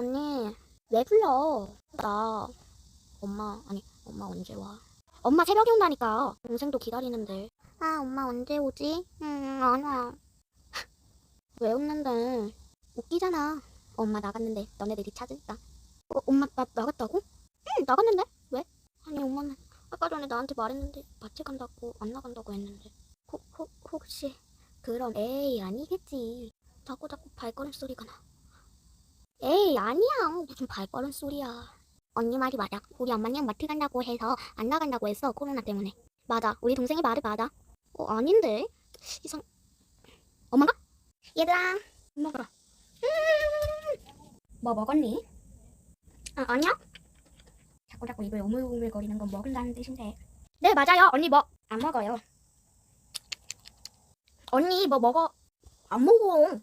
언니, 왜 불러? 나 엄마 아니 엄마 언제 와? 엄마 새벽에 온다니까. 동생도 기다리는데. 아 엄마 언제 오지? 음 아니야. 왜 웃는데? 웃기잖아. 엄마 나갔는데 너네들이 찾으니까. 어, 엄마 나 나갔다고? 응 나갔는데? 왜? 아니 엄마는 아까 전에 나한테 말했는데 마트 간다고 안 나간다고 했는데. 혹, 혹, 혹시 그럼 에이 아니겠지. 자꾸 자꾸 발걸음 소리가 나. 아니야 무슨 발걸음 소리야. 언니 말이 맞아. 우리 엄마랑 마트 간다고 해서 안 나간다고 했어 코로나 때문에. 맞아. 우리 동생이 말이 맞아. 어 아닌데 이상. 엄마가? 얘들아 먹어라. 뭐 먹었니? 아 아니야. 자꾸 자꾸 입을 오물오물거리는 건 먹은다는 뜻인데. 네 맞아요. 언니 뭐 안 먹어요. 언니 뭐 먹어? 안 먹어.